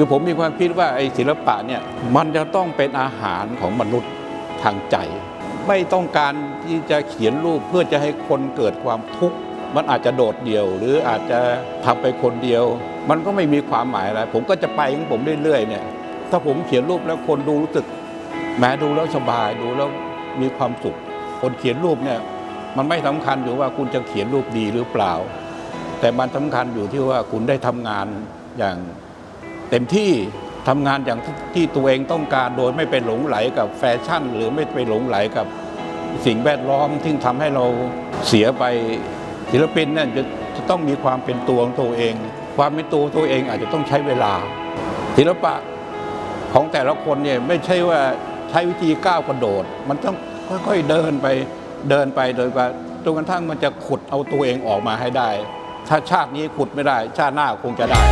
คือผมมีความคิดว่าไอ้ศิลปะเนี่ยมันจะต้องเป็นอาหารของมนุษย์ทางใจ ไม่ต้องการที่จะเขียนรูปเพื่อจะให้คนเกิดความทุกข์มันอาจจะโดดเดี่ยว หรืออาจจะทำไปคนเดียว มันก็ไม่มีความหมายอะไร ผมก็จะไปของผมเรื่อยๆเนี่ยถ้าผมเขียนรูปแล้วคนดูรู้สึกแหมดูแล้วสบายดูแล้วมีความสุข คนเขียนรูปเนี่ยมันไม่สำคัญอยู่ว่าคุณจะเขียนรูปดีหรือเปล่า แต่มันสำคัญอยู่ที่ว่าคุณได้ทำงานอย่าง เต็มที่ทำงานอย่างที่ตัวเองต้องการโดยไม่ไปหลงไหลกับแฟชั่น หรือไม่ไปหลงไหลกับสิ่งแวดล้อมที่ทำให้เราเสียไปศิลปินเนี่ยจะจะต้องมีความเป็นตัวของตัวเอง ความเป็นตัวตัวเองอาจจะต้องใช้เวลา ศิลปะของแต่ละคนเนี่ยไม่ใช่ว่าใช้วิธีก้าวกระโดด มันต้องค่อยๆเดินไปเดินไปโดยว่าจนกระทั่งมันจะขุดเอาตัวเองออกมาให้ได้ ถ้าชาตินี้ขุดไม่ได้ ชาติหน้าคงจะได้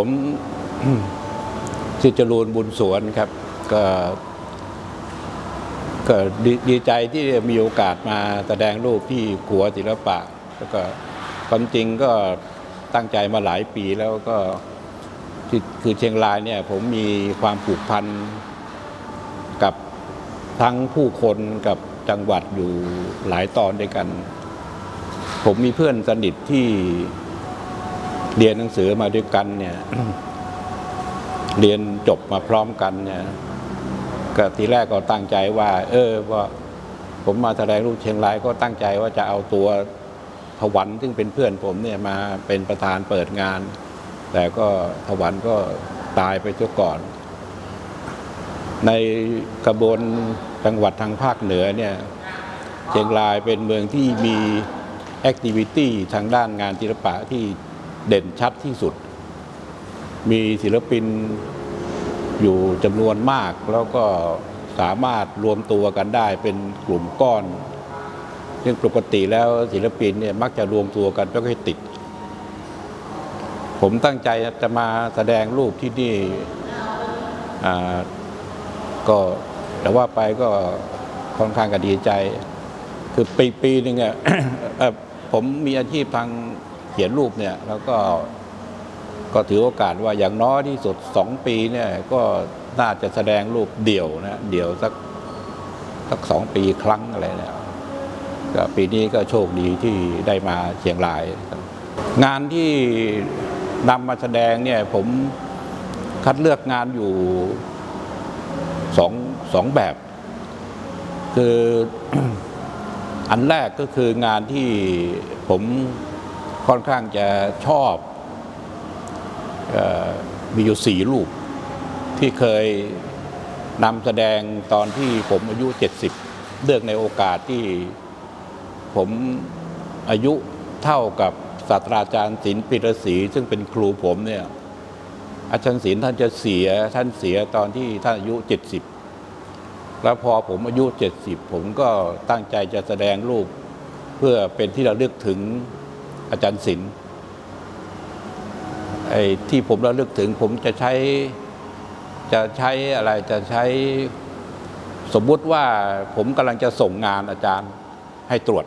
ผมชื่อจรูนบุญสวนครับ ก็ก็ดีใจที่มีโอกาสมาแสดงรูปที่ขัวศิลปะ แล้วก็ความจริงก็ตั้งใจมาหลายปีแล้วก็คือเชียงรายเนี่ย ผมมีความผูกพันกับทั้งผู้คนกับจังหวัดอยู่หลายตอนด้วยกัน ผมมีเพื่อนสนิทที่ เรียนหนังสือมาด้วยกันเนี่ย เรียนจบมาพร้อมกันเนี่ยก็ทีแรกก็ตั้งใจว่า เออว่าผมมาแสดงรูปเชียงรายก็ตั้งใจว่าจะเอาตัวถวันซึ่งเป็นเพื่อนผมเนี่ยมาเป็นประธานเปิดงาน แต่ก็ถวันก็ตายไปเสียก่อน ในกระบวนจังหวัดทางภาคเหนือเนี่ยเชียงรายเป็นเมืองที่มีแอคทิวิตี้ทางด้านงานศิลปะที่ เด่นชัดที่สุด มีศิลปินอยู่จำนวนมาก แล้วก็สามารถรวมตัวกันได้เป็นกลุ่มก้อน ซึ่งปกติแล้วศิลปินเนี่ยมักจะรวมตัวกันไม่ค่อยติด ผมตั้งใจจะมาแสดงรูปที่นี่ก็แต่ว่าไปก็ค่อนข้างก็ดีใจ คือปีปีหนึ่งอะเอ่อผมมีอาชีพทาง ขียนรูปเนี่ยแล้วก็ก็ถือโอกาสว่าอย่างน้อยที่สุดสองปีเนี่ยก็น่าจะแสดงรูปเดี่ยวนะเดี่ยวสักสักสองปีครั้งอะไรเนี่ยก็ปีนี้ก็โชคดีที่ได้มาเชียงราย งานที่นำมาแสดงเนี่ยผมคัดเลือกงานอยู่สองสองแบบ คืออันแรกก็คืองานที่ผม ค่อนข้างจะชอบออมีอยู่สี่รูป ที่เคยนำแสดงตอนที่ผมอายุ 70 เรื่องในโอกาสที่ผมอายุเท่ากับศาสตราจารย์ศิลปิรศรีซึ่งเป็นครูผมเนี่ยอาจารย์ศิลท่านจะเสียท่านเสียตอนที่ท่านอายุ 70 แล้วพอผมอายุ 70 ผมก็ตั้งใจจะแสดงรูปเพื่อเป็นที่เระลึกถึง อาจารย์ศิลป์ไอ้ที่ผมระลึกถึงผมจะใช้จะใช้อะไรจะใช้สมมุติว่าผมกำลังจะส่งงานอาจารย์ให้ตรวจ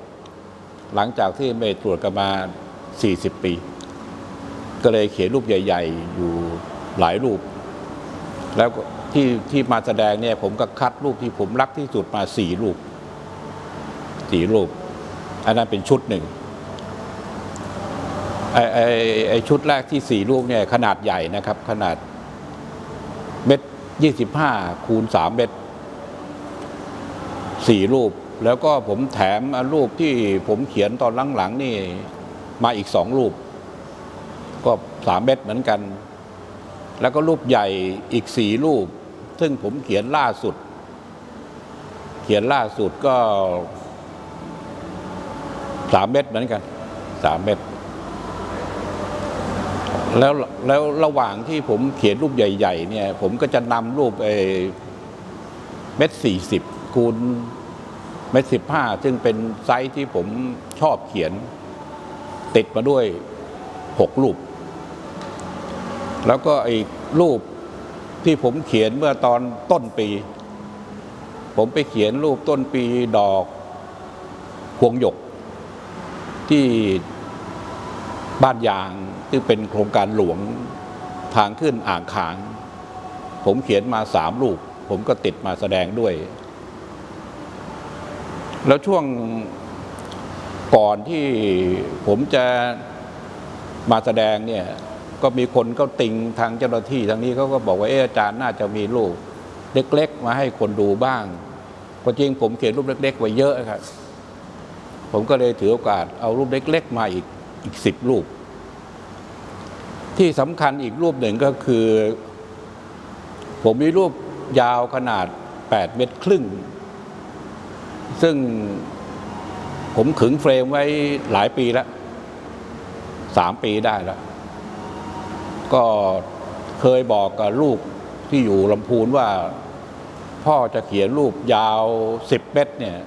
หลังจากที่ไม่ตรวจกันมา 40 ปี ก็เลยเขียนรูปใหญ่ ๆ อยู่หลายรูป แล้วที่ที่มาแสดงเนี่ยผมก็คัดรูปที่ผมรักที่สุดมาสี่รูปสี่รูป อันนั้นเป็นชุดหนึ่ง ไอ้ไอไอชุดแรกที่สี่รูปเนี่ยขนาดใหญ่นะครับ ขนาดเม็ดยี่สิบห้าคูณสามเม็ดสี่รูป แล้วก็ผมแถมรูปที่ผมเขียนตอนหลังๆนี่มาอีกสองรูป ก็สามเม็ดเหมือนกัน แล้วก็รูปใหญ่อีกสี่รูป ซึ่งผมเขียนล่าสุด เขียนล่าสุดก็สามเม็ดเหมือนกันสามเม็ด แล้วแล้วระหว่างที่ผมเขียนรูปใหญ่ ๆ เนี่ย ผมก็จะนำรูปไอ้เม็ดสี่สิบคูณเม็ดสิบห้าซึ่งเป็นไซส์ที่ผมชอบเขียน ติดมาด้วยหกรูป แล้วก็ไอีกรูปที่ผมเขียนเมื่อตอนต้นปี ผมไปเขียนรูปต้นปีดอกพวงหยก ที่บ้านยาง ที่เป็นโครงการหลวงทางขึ้นอ่างขาง ผมเขียนมาสามรูป ผมก็ติดมาแสดงด้วย แล้วช่วงก่อนที่ผมจะมาแสดงเนี่ยก็มีคนก็ติงทางเจ้าหน้าที่ทางนี้เขาก็บอกว่าเอออาจารย์น่าจะมีรูปเล็ก ๆ มาให้คนดูบ้างก็จริงผมเขียนรูปเล็ก ๆ ไว้เยอะครับ ผมก็เลยถือโอกาสเอารูปเล็ก ๆ มาอีกอีกสิบรูป ที่สำคัญอีกรูปหนึ่งก็คือ ผมมีรูปยาวขนาด 8 เมตรครึ่ง ซึ่งผมขึงเฟรมไว้หลายปีแล้วสามปีได้แล้ว ก็เคยบอกกับลูกที่อยู่ลำพูนว่า พ่อจะเขียนรูปยาวสิบเมตรเนี่ย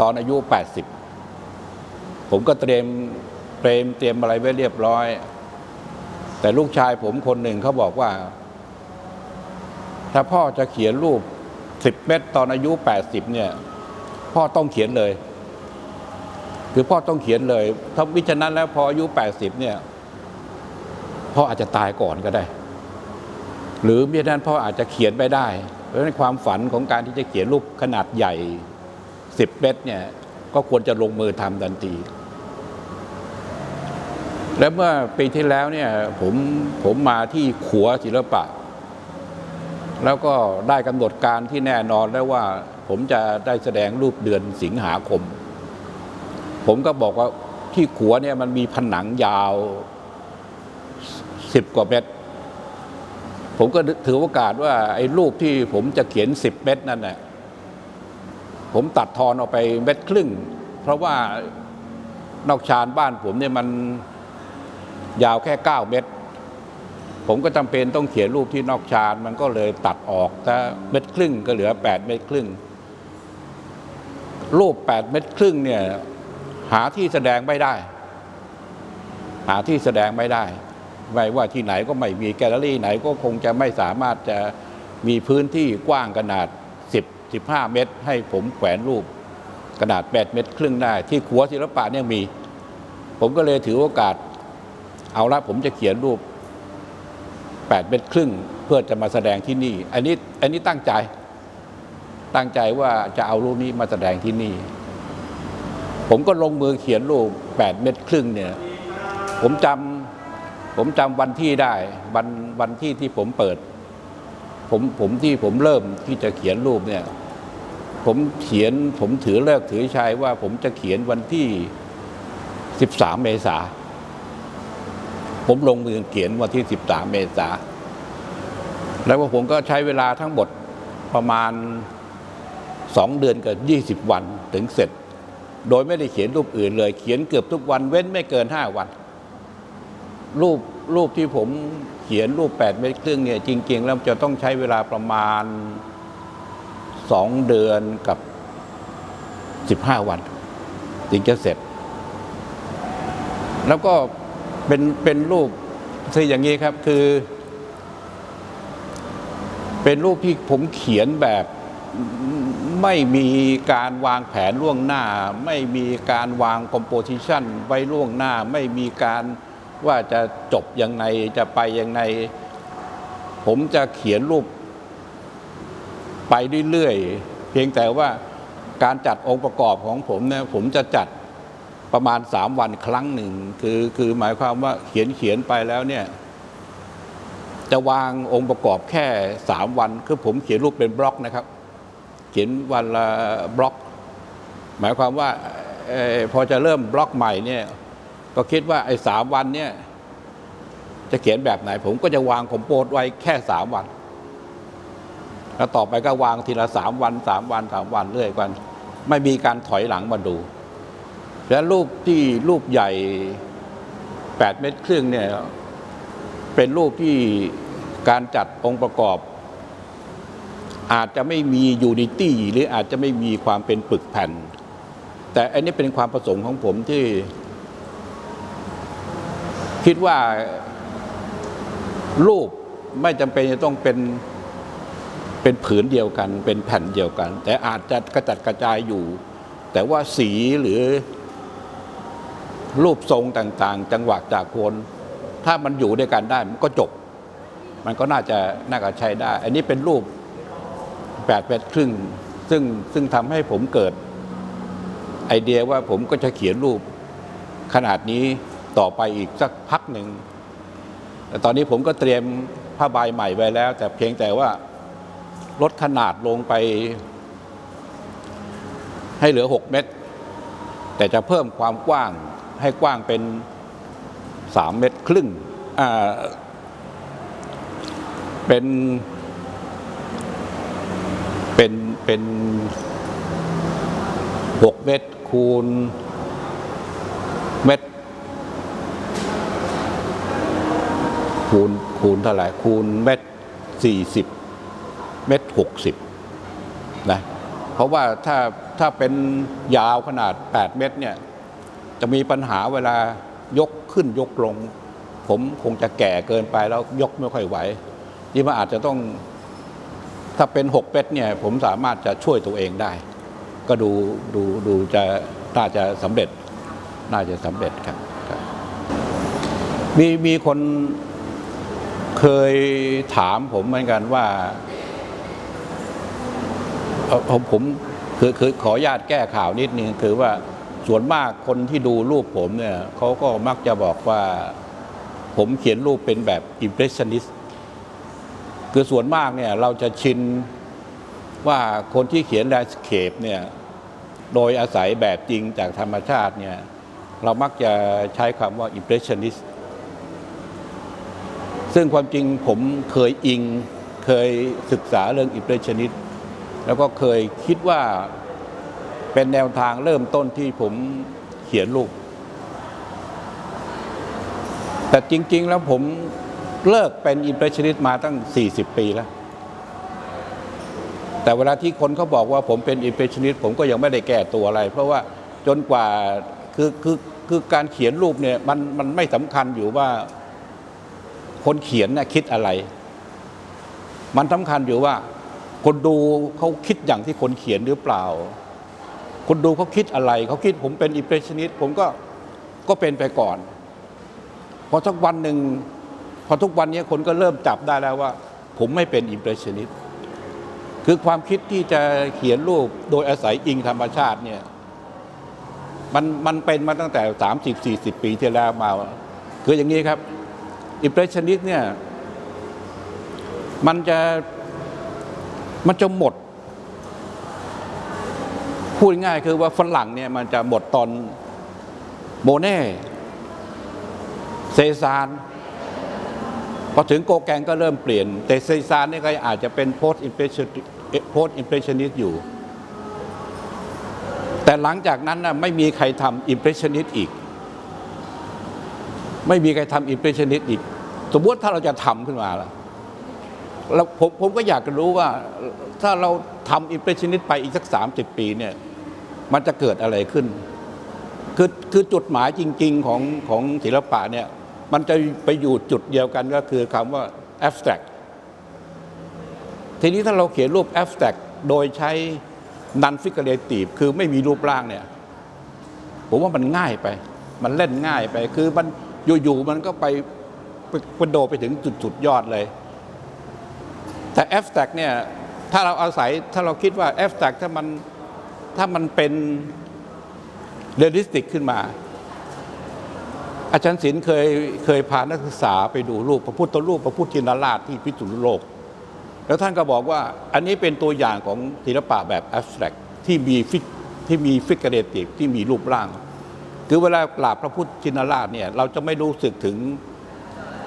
ตอนอายุแปดสิบผมก็เตรียมเตรียมเตรียมอะไรไว้เรียบร้อย แต่ลูกชายผมคนหนึ่งเขาบอกว่า ถ้าพ่อจะเขียนรูปสิบเมตรตอนอายุแปดสิบเนี่ย พ่อต้องเขียนเลย คือพ่อต้องเขียนเลย ถ้ามิฉะนั้นแล้วพออายุแปดสิบเนี่ย พ่ออาจจะตายก่อนก็ได้ หรือมิฉะนั้นพ่ออาจจะเขียนไม่ได้ เพราะฉะนั้นความฝันของการที่จะเขียนรูปขนาดใหญ่สิบเมตรเนี่ย ก็ควรจะลงมือทำทันที และเมื่อปีที่แล้วเนี่ยผมผมมาที่ขัวศิลปะ แล้วก็ได้กำหนดการที่แน่นอนแล้วว่าผมจะได้แสดงรูปเดือนสิงหาคม ผมก็บอกว่าที่ขัวเนี่ยมันมีผนังยาวสิบกว่าเมตร ผมก็ถือโอกาสว่าไอ้รูปที่ผมจะเขียนสิบเมตรนั่นแหละผมตัดทอนออกไปเม็ดครึ่ง เพราะว่านอกชานบ้านผมเนี่ยมัน ยาวแค่เก้าเมตร ผมก็จำเป็นต้องเขียนรูปที่นอกชานมันก็เลยตัดออกถ้าเม็ดครึ่งก็เหลือแปดเม็ดครึ่ง รูปแปดเม็ดครึ่งเนี่ยหาที่แสดงไม่ได้ หาที่แสดงไม่ได้ ไม่ว่าที่ไหนก็ไม่มีแกลเลอรี่ไหนก็คงจะไม่สามารถจะมีพื้นที่กว้างขนาด 10 15 เมตร ให้ผมแขวนรูปขนาด 8 เมตรครึ่งได้ ที่ขัวศิลปะเนี่ยมี ผมก็เลยถือโอกาส เอาละผมจะเขียนรูป 8 เมตรครึ่งเพื่อจะมาแสดงที่นี่ อันนี้อันนี้ตั้งใจ ตั้งใจว่าจะเอารูปนี้มาแสดงที่นี่ ผมก็ลงมือเขียนรูป 8 เมตรครึ่งเนี่ย ผมจำผมจำวันที่ได้ วันวันที่ที่ผมเปิด ผมผมที่ผมเริ่มที่จะเขียนรูปเนี่ย ผมเขียนผมถือเลิกถือชัยว่า ผมจะเขียนวันที่ 13 เมษา ผมลงมือเขียนวันที่ 13 เมษา แล้วผมก็ใช้เวลาทั้งหมดประมาณ 2 เดือนกับ 20 วันถึงเสร็จ โดยไม่ได้เขียนรูปอื่นเลย เขียนเกือบทุกวันเว้นไม่เกิน 5 วัน รูปรูปที่ผมเขียนรูป 8 เมตรครึ่งเนี่ยจริง ๆ แล้วจะต้องใช้เวลาประมาณ 2 เดือนกับ 15 วัน ถึงจะเสร็จ แล้วก็ เป็นเป็นรูปคืออย่างนี้ครับคือ เป็นรูปที่ผมเขียนแบบไม่มีการวางแผนล่วงหน้า ไม่มีการวางคอมโพสิชันไว้ล่วงหน้า ไม่มีการว่าจะจบยังไงจะไปยังไง ผมจะเขียนรูปไปเรื่อยๆเพียงแต่ว่าการจัดองค์ประกอบของผมเนี่ยผมจะจัด ประมาณสามวันครั้งหนึ่ง คือคือหมายความว่าเขียนเขียนไปแล้วเนี่ยจะวางองค์ประกอบแค่สามวัน คือผมเขียนรูปเป็นบล็อกนะครับ เขียนวันละบล็อก หมายความว่าอพอจะเริ่มบล็อกใหม่เนี่ย ก็คิดว่าไอ้สามวันเนี่ย จะเขียนแบบไหน ผมก็จะวางคอมโพสไว้แค่สามวัน แล้วต่อไปก็วางทีละสามวันสามวันสามวันเรื่อยกัน ไม่มีการถอยหลังมาดู แล้วรูปที่รูปใหญ่แปดเมตรครึ่งเนี่ยเป็นรูปที่การจัดองค์ประกอบ อาจจะไม่มียูนิตี้หรืออาจจะไม่มีความเป็นปึกแผ่น แต่อันนี้เป็นความประสงค์ของผมที่ คิดว่ารูปไม่จำเป็นจะต้องเป็นเป็นผืนเดียวกัน เป็นแผ่นเดียวกัน แต่อาจจะกระจัดกระจายอยู่ แต่ว่าสีหรือ รูปทรงต่างๆ จังหวะจากโคน ถ้ามันอยู่ด้วยกันได้มันก็จบ มันก็น่าจะน่าจะใช้ได้ อันนี้เป็นรูปแปดเมตรครึ่งซึ่งซึ่งทำให้ผมเกิดไอเดียว่าผมก็จะเขียนรูปขนาดนี้ต่อไปอีกสักพักหนึ่งแต่ตอนนี้ผมก็เตรียมผ้าใบใหม่ไว้แล้ว แต่เพียงแต่ว่าลดขนาดลงไป ให้เหลือ 6 เมตร แต่จะเพิ่มความกว้าง ให้กว้างเป็น 3 เมตรครึ่งเป็นเป็นเป็น 6 เมตรคูณเมตรคูณคูณเท่าไหร่คูณเมตรสี่สิบเมตรหกสิบนะเพราะว่าถ้าถ้าเป็นยาวขนาด 8 เมตรเนี่ย จะมีปัญหาเวลายกขึ้นยกลง ผมคงจะแก่เกินไปแล้วยกไม่ค่อยไหวที่มันอาจจะต้องถ้าเป็น6เมตรเนี่ย ผมสามารถจะช่วยตัวเองได้ ก็ดูดูดูจะน่าจะสำเร็จ น่าจะสำเร็จครับ มีมีคนเคยถามผมเหมือนกันว่าผมผมคือคือขออนุญาตแก้ข่าวนิดนึงคือว่า ส่วนมากคนที่ดูรูปผมเนี่ยเขาก็มักจะบอกว่าผมเขียนรูปเป็นแบบ impressionist คือส่วนมากเนี่ยเราจะชินว่าคนที่เขียน landscape เนี่ยโดยอาศัยแบบจริงจากธรรมชาติเนี่ยเรามักจะใช้คำว่า impressionist ซึ่งความจริงผมเคยอิงเคยศึกษาเรื่อง impressionist แล้วก็เคยคิดว่า เป็นแนวทางเริ่มต้นที่ผมเขียนรูปแต่จริง ๆ แล้วผมเลิกเป็น impressionist มาตั้ง 40 ปีแล้ว แต่เวลาที่คนเขาบอกว่าผมเป็น impressionist ผมก็ยังไม่ได้แก้ตัวอะไร เพราะว่าจนกว่าคือคือคือการเขียนรูปเนี่ยมันมันไม่สำคัญอยู่ว่าคนเขียนน่ะคิดอะไร มันสำคัญอยู่ว่าคนดูเขาคิดอย่างที่คนเขียนหรือเปล่า คนดูเขาคิดอะไร เขาคิดผมเป็นอิมเพรสชันนิสผมก็ก็เป็นไปก่อน พอสักวันหนึ่งพอทุกวันนี้คนก็เริ่มจับได้แล้วว่า ผมไม่เป็นอิมเพรสชันนิสคือความคิดที่จะเขียนรูปโดยอาศัยอิงธรรมชาติเนี่ยมันมันเป็นมาตั้งแต่ 30 40 ปีที่แล้วมา คืออย่างนี้ครับอิมเพรสชันนิสเนี่ยมันจะมันจะหมด พูดง่ายคือว่าฝรั่งเนี่ยมันจะหมดตอนโมเน่เซซานพอถึงโกแกงก็เริ่มเปลี่ยน แต่เซซานนี่ก็อาจจะเป็นโพสอิมเพรสโพสอิมเพรสชันนิสอยู่ แต่หลังจากนั้นนะไม่มีใครทำอิมเพรสชันนิสอีก ไม่มีใครทำอิมเพรสชันนิสอีก สมมติถ้าเราจะทำขึ้นมาล่ะ แล้วผมผมก็อยากจะรู้ว่าถ้าเราทำอิมเพรสชันนิสไปอีกสักสามสิบปีเนี่ยมันจะเกิดอะไรขึ้น คือคือจุดหมายจริง ๆ ของของศิลปะเนี่ยมันจะไปอยู่จุดเดียวกันก็คือคำว่า abstract ทีนี้ถ้าเราเขียนรูป abstract โดยใช้ non figurative คือไม่มีรูปร่างเนี่ยผมว่ามันง่ายไป มันเล่นง่ายไป คือมันอยู่ๆมันก็ไปไปไปโดดไปถึงจุดจุดยอดเลย แต่ abstract เนี่ยถ้าเราอาศัยถ้าเราคิดว่า abstract ถ้ามันถ้ามันเป็นเรียลลิสติกขึ้นมา อาจารย์ศิลป์เคยเคยพานักศึกษาไปดูรูปพระพุทธรูปพระพุทธชินราชที่พิจุโลก แล้วท่านก็บอกว่าอันนี้เป็นตัวอย่างของศิลปะแบบ abstract ที่มีฟิกที่มีฟิกเรติฟที่มีรูปร่าง คือเวลากราบพระพุทธชินราชเนี่ยเราจะไม่รู้สึกถึง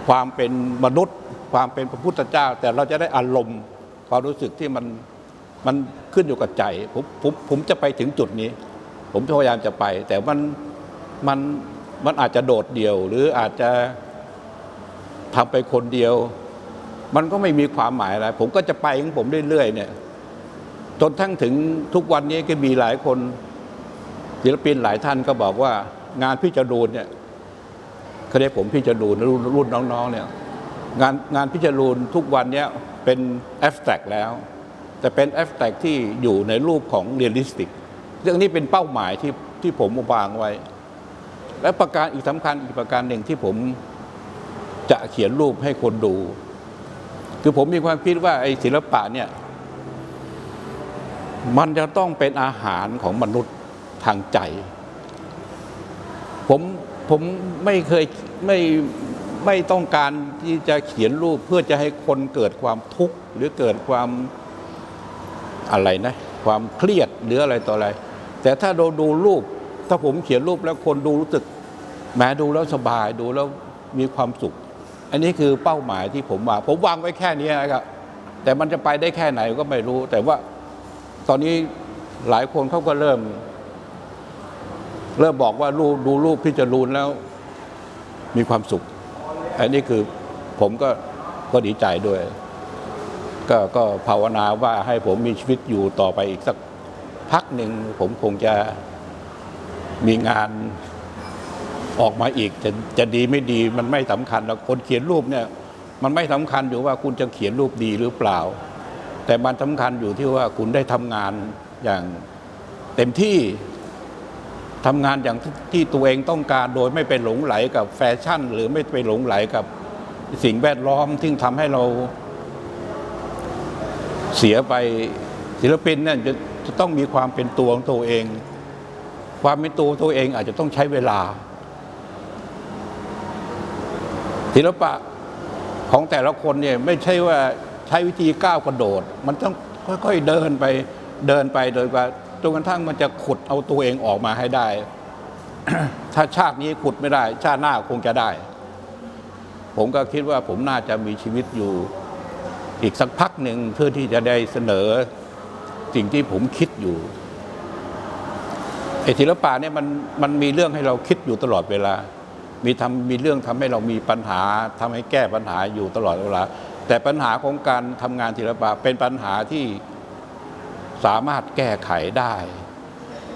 ความเป็นมนุษย์ ความเป็นพระพุทธเจ้า แต่เราจะได้อารมณ์ความรู้สึกที่มันมันขึ้นอยู่กับใจผมผมผมจะไปถึงจุดนี้ ผมพยายามจะไป แต่มันมันมันอาจจะโดดเดี่ยว หรืออาจจะทำไปคนเดียว มันก็ไม่มีความหมายอะไรผมก็จะไปของผมเรื่อยๆเนี่ยจนทั้งถึงทุกวันนี้ก็มีหลายคนศิลปินหลายท่านก็บอกว่างานพี่จรูนเนี่ยเขาเรียกผมพี่จรูนรุ่นรุ่นน้องๆเนี่ย งานงานพี่จรูนทุกวันนี้เป็นแอบสแตรกแล้ว แต่เป็นแอบสแตรกที่อยู่ในรูปของเรียลลิสติก เรื่องนี้เป็นเป้าหมายที่ที่ผมวางไว้ และประการอีกสำคัญอีกประการหนึ่งที่ผมจะเขียนรูปให้คนดู คือผมมีความคิดว่าไอ้ศิลปะเนี่ย มันจะต้องเป็นอาหารของมนุษย์ทางใจ ผมผมไม่เคยไม่ ไม่ต้องการที่จะเขียนรูปเพื่อจะให้คนเกิดความทุกข์หรือเกิดความอะไรนะ ความเครียดหรืออะไรต่ออะไร แต่ถ้าเราดูรูป ถ้าผมเขียนรูปแล้วคนดูรู้สึกแหมดูแล้วสบายดูแล้วมีความสุข อันนี้คือเป้าหมายที่ผมวางผมวางไว้แค่นี้นะครับแต่มันจะไปได้แค่ไหนก็ไม่รู้ แต่ว่าตอนนี้หลายคนเขาก็เริ่ม เริ่มบอกว่ารูปดูรูปพี่จรูนแล้ว มีความสุข อันนี้คือผมก็ก็ดีใจด้วย ก็ก็ภาวนาว่าให้ผมมีชีวิตอยู่ต่อไปอีกสักพักหนึ่งผมคงจะมีงานออกมาอีกจะจะดีไม่ดีมันไม่สำคัญแล้วคนเขียนรูปเนี่ย มันไม่สำคัญอยู่ว่าคุณจะเขียนรูปดีหรือเปล่า แต่มันสำคัญอยู่ที่ว่าคุณได้ทำงานอย่างเต็มที่ ทำงานอย่างที่ตัวเองต้องการโดยไม่ไปหลงไหลกับแฟชั่น หรือไม่ไปหลงไหลกับสิ่งแวดล้อมที่ทำให้เราเสียไปศิลปินเนี่ยจะจะต้องมีความเป็นตัวของตัวเอง ความเป็นตัวตัวเองอาจจะต้องใช้เวลา ศิลปะของแต่ละคนเนี่ยไม่ใช่ว่าใช้วิธีก้าวกระโดด มันต้องค่อยๆเดินไปเดินไปโดยว่า จนกระทั่งมันจะขุดเอาตัวเองออกมาให้ได้ ถ้าชาตินี้ขุดไม่ได้ ชาติหน้าคงจะได้ ผมก็คิดว่าผมน่าจะมีชีวิตอยู่อีกสักพักหนึ่งเพื่อที่จะได้เสนอสิ่งที่ผมคิดอยู่ไอ้ศิลปะเนี่ยมันมันมีเรื่องให้เราคิดอยู่ตลอดเวลา มีทำมีเรื่องทำให้เรามีปัญหาทำให้แก้ปัญหาอยู่ตลอดเวลา แต่ปัญหาของการทำงานศิลปะเป็นปัญหาที่ สามารถแก้ไขได้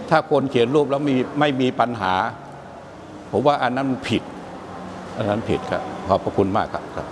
ถ้าคนเขียนรูปแล้วมีไม่มีปัญหา ผมว่าอันนั้นผิด อันนั้นผิดครับ ขอบพระคุณมากครับครับ